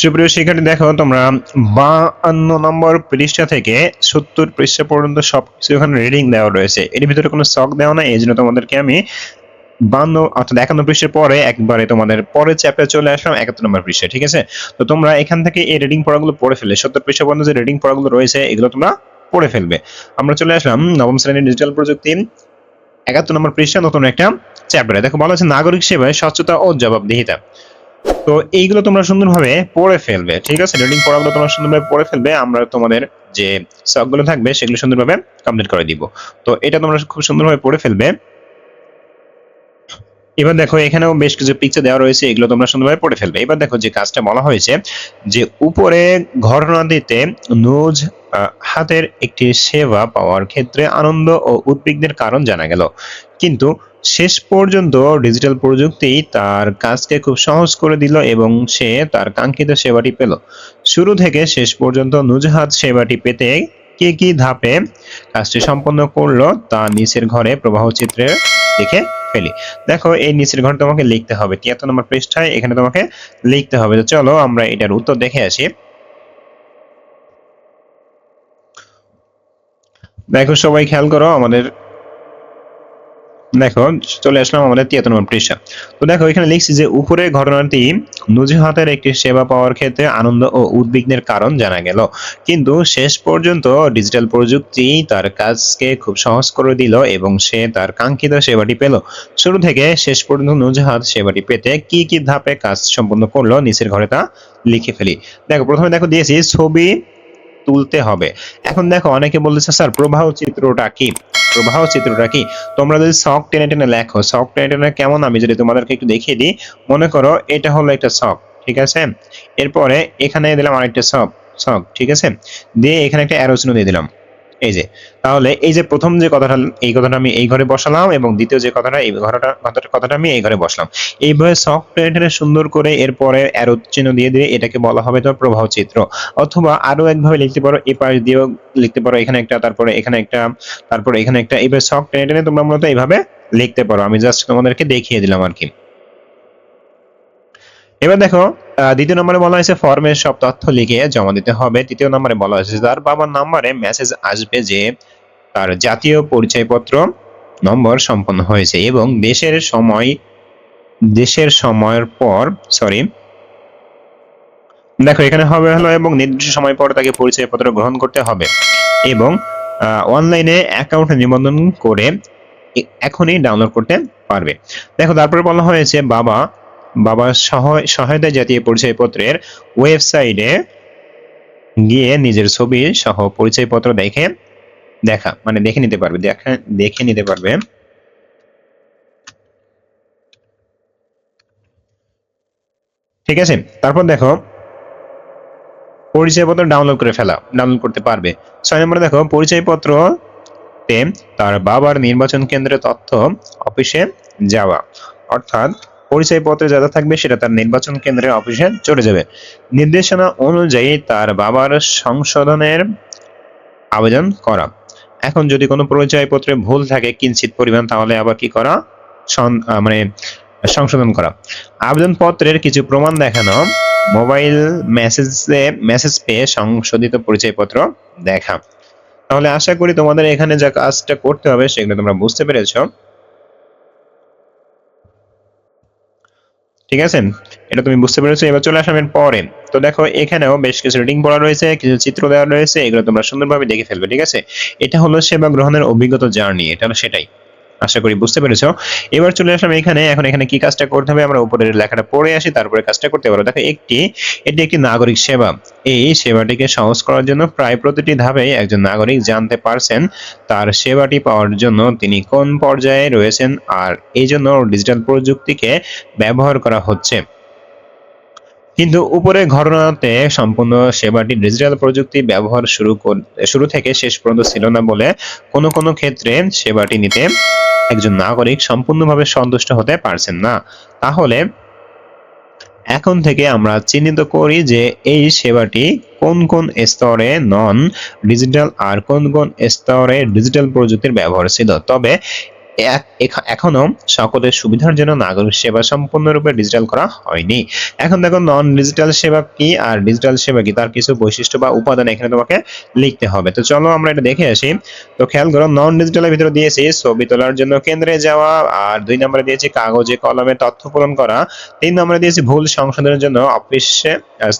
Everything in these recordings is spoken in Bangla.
সুপ্রিয় শিক্ষার্থী, দেখো তোমরা বাহান্ন নম্বর পৃষ্ঠা থেকে সত্তর পৃষ্ঠা পর্যন্ত সবকিছু এখানে রিডিং দেওয়া রয়েছে। এর ভিতরে কোনো শখ দেওয়া নাই, এই জন্য তোমাদেরকে আমি বান্ন অর্থাৎ একান্ন পৃষ্ঠার পরে একবারে তোমাদের পরের চ্যাপ্টার চলে আসলাম, একাত্তর নম্বর পৃষ্ঠায় ঠিক আছে? তো তোমরা এখান থেকে এই রিডিং পড়াগুলো পড়ে ফেলে সত্তর পৃষ্ঠা পর্যন্ত যে রিডিং পড়াগুলো রয়েছে, এগুলো তোমরা পড়ে ফেলবে। আমরা চলে আসলাম নবম শ্রেণির ডিজিটাল প্রযুক্তি, একাত্তর নম্বর পৃষ্ঠা, নতুন একটা চ্যাপ্টারে দেখো, বলা হচ্ছে নাগরিক সেবায় স্বচ্ছতা ও জবাবদিহিতা। তো এইগুলো তোমরা সুন্দরভাবে পড়ে ফেলবে, ঠিক আছে? রিডিং পড়াগুলো তোমরা সুন্দরভাবে পড়ে ফেলবে, আমরা তোমাদের যে শখগুলো থাকবে, সেগুলো সুন্দরভাবে কমপ্লিট করে দিব। তো এটা তোমরা খুব সুন্দরভাবে পড়ে ফেলবে। এবার দেখো, এখানেও বেশ কিছু পিকচার দেওয়া রয়েছে, এগুলো তোমরা সুন্দরভাবে পড়ে ফেলবে। এবার দেখো যে কাজটা বলা হয়েছে যে উপরে ঘটনাটিতে নুজ হাতের একটি সেবা পাওয়ার ক্ষেত্রে আনন্দ ও উদ্বিগ্নের কারণ জানা গেল। কিন্তু শেষ পর্যন্ত ডিজিটাল প্রযুক্তি তার কাজকে খুব সহজ করে দিল এবং সে তার কাঙ্ক্ষিত সেবাটি পেল। শুরু থেকে শেষ পর্যন্ত নুজহাত সেবাটি পেতে কে কি ধাপে কাজটি সম্পন্ন করল তা নিচের ঘরে প্রবাহ চিত্রে লিখে ফেলি। দেখো, এই নিচের ঘর তোমাকে লিখতে হবে। তিয়াত্তর নম্বর পৃষ্ঠায় এখানে তোমাকে লিখতে হবে। তো চলো আমরা এটার উত্তর দেখে আসি। দেখো, সবাই খেয়াল করো, আমাদের দেখো, চলে আসলাম আমাদের তিয়াত্তর নম্বর পৃষ্ঠা। তো দেখো, এখানে লিখছি যে উপরে ঘটনাটি নুজহাতের একটি সেবা পাওয়ার ক্ষেত্রে আনন্দ ও উদ্বিগ্নের কারণ জানা গেল। কিন্তু শেষ পর্যন্ত ডিজিটাল প্রযুক্তি তার কাজকে খুব সহজ করে দিল এবং সে তার কাঙ্ক্ষিত সেবাটি পেল। শুরু থেকে শেষ পর্যন্ত নুজহাত সেবাটি পেতে কি কি ধাপে কাজ সম্পন্ন করল নিচের ঘরে তা লিখে ফেলি। দেখো, প্রথমে দেখো দিয়েছি ছবি তুলতে হবে। এখন দেখো, অনেকে বলতেছে, স্যার, প্রবাহ চিত্রটা কি? প্রবাহ চিত্রটা কি? তোমরা যদি শখ টেনে টেনে লেখো শখ টেনে টেনে কেমন? আমি যদি তোমাদেরকে একটু দেখিয়ে দিই, মনে করো এটা হলো একটা শখ ঠিক আছে? এরপরে এখানে দিলাম আরেকটা শখ শখ ঠিক আছে? দিয়ে এখানে একটা অ্যারো চিহ্ন দিয়ে দিলাম। এই যে, তাহলে এই যে প্রথম যে কথাটা, এই কথাটা আমি এই ঘরে বসালাম এবং দ্বিতীয় যে কথাটা, এই ঘরটা, কথাটা আমি এই ঘরে বসলাম। এইভাবে টেনে সুন্দর করে এরপরে অ্যারো চিহ্ন দিয়ে দিয়ে এটাকে বলা হবে তোমার প্রবাহ চিত্র। অথবা আরও একভাবে লিখতে পারো এই পাশ দিয়েও লিখতে পারো, এখানে একটা, তারপরে এখানে একটা, তারপরে এখানে একটা, এইভাবে শখ টেনে টেনে তোমরা মূলত এইভাবে লিখতে পারো। আমি জাস্ট তোমাদেরকে দেখিয়ে দিলাম আর কি। এবার দেখো দ্বিতীয় নম্বরে বলা হয়েছে ফর্মের সব তথ্য লিখে জমা দিতে হবে। তৃতীয় নম্বরে বলা হয়েছে তার বাবার নম্বরে মেসেজ আসবে যে তার জাতীয় পরিচয়পত্র নম্বর সম্পন্ন হয়েছে এবং দেশের সময়, দেশের সময়ের পর সরি দেখো এখানে হবে হলো এবং নির্দিষ্ট সময় পর তাকে পরিচয়পত্র গ্রহণ করতে হবে এবং অনলাইনে অ্যাকাউন্ট নিবন্ধন করে এখনই ডাউনলোড করতে পারবে। দেখো, তারপরে বলা হয়েছে বাবা বাবার সহায় সহায়তায় জাতীয় পরিচয়পত্রের ওয়েবসাইটে গিয়ে নিজের ছবি সহ পরিচয়পত্র দেখে দেখা মানে দেখে নিতে পারবে, দেখা, দেখে নিতে পারবে। ঠিক আছে, তারপর দেখো, পরিচয়পত্র ডাউনলোড করে ফেলা ডাউনলোড করতে পারবে। ছয় নম্বরে দেখো পরিচয়পত্র তার বাবার নির্বাচন কেন্দ্রের তথ্য অফিসে যাওয়া, অর্থাৎ পরিচয়পত্রে যা যা থাকবে সেটা তার নির্বাচন কেন্দ্রের অফিসে চলে যাবে। নির্দেশনা অনুযায়ী তার বাবার সংশোধনের আবেদন করা। এখন যদি কোনো পরিচয়পত্রে ভুল থাকে কিঞ্চিত পরিমাণ, তাহলে আবার কি করা? মানে সংশোধন করা। আবেদনপত্রের কিছু প্রমাণ দেখানো। মোবাইল মেসেজে, মেসেজ পেয়ে সংশোধিত পরিচয়পত্র দেখা। তাহলে আশা করি তোমাদের এখানে যা কাজটা করতে হবে, সেগুলো তোমরা বুঝতে পেরেছ। ঠিক আছে? এটা তুমি বুঝতে পেরেছ? এবার চলে আসবেন পরে তো দেখো, এখানেও বেশ কিছু রিডিং পড়া রয়েছে, কিছু চিত্র দেওয়া রয়েছে, এগুলো তোমরা সুন্দরভাবে দেখে ফেলবে, ঠিক আছে? এটা হলো সেবা গ্রহণের অভিজ্ঞতা জার্নি এটা সেটাই। আশা করি বুঝতে পেরেছ। এবার চলে আসলাম এখানে, এখন এখানে কি কাজটা করতে হবে? আমরা উপরের লেখাটা পড়ে আসি, তারপরে কাজটা করতে পারো দেখো, একটি, এটি একটি নাগরিক সেবা। এই সেবাটিকে সহজ করার জন্য প্রায় প্রতিটি ধাপে একজন নাগরিক জানতে পারছেন তার সেবাটি পাওয়ার জন্য তিনি কোন পর্যায়ে রয়েছেন আর এই জন্য ডিজিটাল প্রযুক্তিকে ব্যবহার করা হচ্ছে। কিন্তু উপরে ঘটনাতে সম্পূর্ণ সেবাটি ডিজিটাল প্রযুক্তি ব্যবহার শুরু শুরু থেকে শেষ পর্যন্ত ছিল না বলে কোনো কোনো ক্ষেত্রে সেবাটি নিতে একজন নাগরিক সম্পূর্ণভাবে সন্তুষ্ট হতে পারছেন না। তাহলে এখন থেকে আমরা চিহ্নিত করি যে এই সেবাটি কোন কোন স্তরে নন ডিজিটাল আর কোন কোন স্তরে ডিজিটাল প্রযুক্তির ব্যবহার ছিল। তবে এখনও সকলের সুবিধার জন্য নাগরিক সেবা সম্পূর্ণরূপে ডিজিটাল করা হয়নি। এখন দেখো নন ডিজিটাল সেবা কি আর ডিজিটাল সেবা কি? তার কিছু বৈশিষ্ট্য বা উপাদান এখানে তোমাকে লিখতে হবে। তো চলো আমরা এটা দেখে আসি। তো খেয়াল করো নন ডিজিটালের ভিতরে দিয়েছি, ছবি তোলার জন্য কেন্দ্রে যাওয়া, আর দুই নম্বরে দিয়েছি কাগজে, কলমে তথ্য পূরণ করা, তিন নম্বরে দিয়েছি ভুল সংশোধনের জন্য অফিসে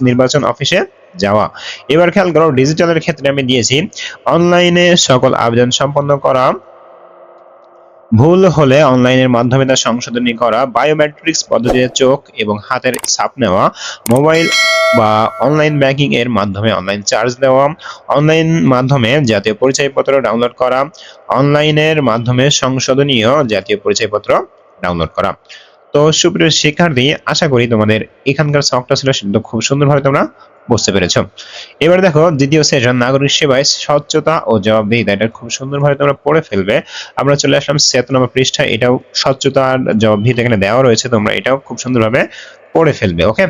নির্বাচন অফিসে যাওয়া। এবার খেয়াল করো ডিজিটালের ক্ষেত্রে আমি দিয়েছি অনলাইনে সকল আবেদন সম্পন্ন করা ভুল হলে অনলাইনের মাধ্যমে তা সংশোধনী করা বায়োমেট্রিক্স পদ্ধতিতে চোখ এবং হাতের ছাপ নেওয়া মোবাইল বা অনলাইন ব্যাংকিং এর মাধ্যমে অনলাইন চার্জ দেওয়া অনলাইন মাধ্যমে জাতীয় পরিচয়পত্র ডাউনলোড করা, অনলাইনের মাধ্যমে সংশোধনীয় জাতীয় পরিচয়পত্র ডাউনলোড করা। তো সুপ্রিয় শিক্ষার্থী, আশা করি তোমাদের এখানকার শখটা ছিল খুব সুন্দরভাবে তোমরা বুঝতে পেরেছ। এবার দেখো, দ্বিতীয় সেশন নাগরিক সেবায় স্বচ্ছতা ও জবাবদিহিতা, এটা খুব সুন্দরভাবে তোমরা পড়ে ফেলবে। আমরা চলে আসলাম সেত নম্বর পৃষ্ঠা এটাও স্বচ্ছতা আর জবাবদিহিতা এখানে দেওয়া রয়েছে, তোমরা এটাও খুব সুন্দরভাবে পড়ে ফেলবে ওকে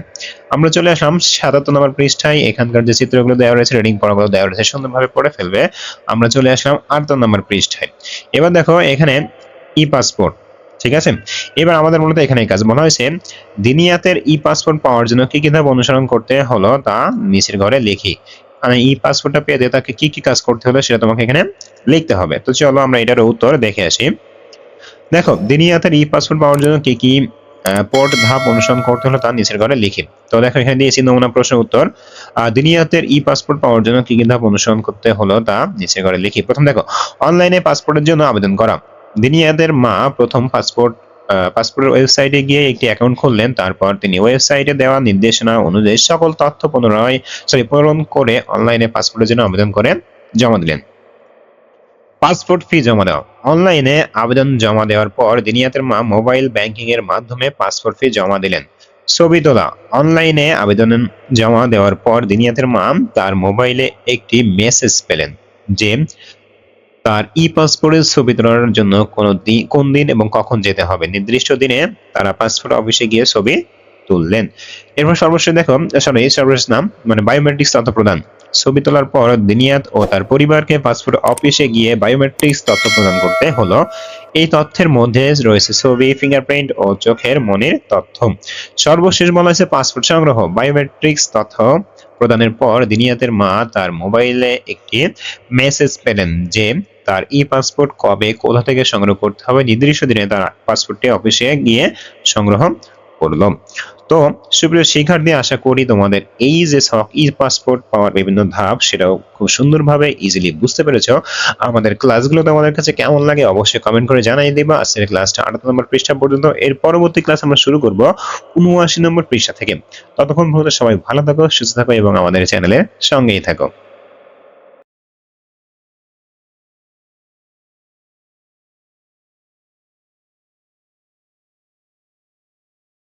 আমরা চলে আসলাম সাতাত্তর নম্বর পৃষ্ঠায়, এখানকার যে চিত্রগুলো দেওয়া রয়েছে রিডিং পড়াগুলো দেওয়া রয়েছে, সুন্দরভাবে পড়ে ফেলবে। আমরা চলে আসলাম আটাত্তর নম্বর পৃষ্ঠায়। এবার দেখো, এখানে ই পাসপোর্ট ঠিক আছে? এবার আমাদের মূলত এখানে কাজ। বলা হয়েছে দিনিয়াতের ই পাসপোর্ট পাওয়ার জন্য কি কি ধাপ অনুসরণ করতে হলো তা নিচের ঘরে লিখি। মানে ই পাসপোর্টটা পেতে তাকে কি কি কাজ করতে হলো সেটা তোমাকে এখানে লিখতে হবে। তো চলো আমরা এটার উত্তর দেখে আসি। দেখো, দিনিয়াতের ই পাসপোর্ট পাওয়ার জন্য কি কি পদ ধাপ অনুসরণ করতে হলো তা নিচের ঘরে লিখি। তো দেখো, এখানে দিয়েছি নমুনা প্রশ্নের উত্তর। দিনিয়াতের ই পাসপোর্ট পাওয়ার জন্য কি কি ধাপ অনুসরণ করতে হলো তা নিচের ঘরে লিখি। প্রথম দেখো অনলাইনে পাসপোর্টের জন্য আবেদন করা। দিনিয়াদের মা প্রথম পাসপোর্ট পাসপোর্টের ওয়েবসাইটে গিয়ে একটি অ্যাকাউন্ট খুললেন। তারপর তিনি ওয়েবসাইটে দেওয়া নির্দেশনা অনুযায়ী সকল তথ্য পুনরায় সরি পূরণ করে অনলাইনে পাসপোর্টের জন্য আবেদন করে জমা দিলেন। পাসপোর্ট ফি জমা দেওয়া। অনলাইনে আবেদন জমা দেওয়ার পর দিনিয়াতের মা মোবাইল ব্যাংকিং এর মাধ্যমে পাসপোর্ট ফি জমা দিলেন। ছবি তোলা। অনলাইনে আবেদন জমা দেওয়ার পর দিনিয়াতের মা তার মোবাইলে একটি মেসেজ পেলেন যে তার ই পাসপোর্টের ছবি তোলার জন্য কোন দিন কোন দিন এবং কখন যেতে হবে? নির্দিষ্ট দিনে তারা পাসপোর্ট অফিসে গিয়ে ছবি তুললেন। এরপর সর্বশেষ দেখো সরি সর্বশেষ নাম মানে বায়োমেট্রিক্স তথ্য প্রদান। ছবি তোলার পর দিনিয়াত ও তার পরিবারকে পাসপোর্ট অফিসে গিয়ে বায়োমেট্রিক্স তথ্য প্রদান করতে হলো। এই তথ্যের মধ্যে রয়েছে ছবি ফিঙ্গারপ্রিন্ট ও চোখের মনির তথ্য। সর্বশেষ বলা হয়েছে পাসপোর্ট সংগ্রহ। বায়োমেট্রিক্স তথ্য প্রদানের পর দিনিয়াতের মা তার মোবাইলে একটি মেসেজ পেলেন যে তার ই পাসপোর্ট কবে, কোথা থেকে সংগ্রহ করতে হবে, নির্দিষ্ট দিনে তার পাসপোর্টটি অফিসে গিয়ে সংগ্রহ করল। তো সুপ্রিয় শিক্ষার্থী, আশা করি তোমাদের এই যে শখ ই পাসপোর্ট পাওয়ার বিভিন্ন ধাপ, সেটাও খুব সুন্দরভাবে ইজিলি বুঝতে পেরেছ। আমাদের ক্লাসগুলো তোমাদের কাছে কেমন লাগে অবশ্যই কমেন্ট করে জানাই দিবা। আজকের ক্লাসটা আটাত্তর নম্বর পৃষ্ঠা পর্যন্ত। এর পরবর্তী ক্লাস আমরা শুরু করব উনআশি নম্বর পৃষ্ঠা থেকে। ততক্ষণ পর্যন্ত সবাই ভালো থাকো, সুস্থ থাকো এবং আমাদের চ্যানেলের সঙ্গেই থাকো।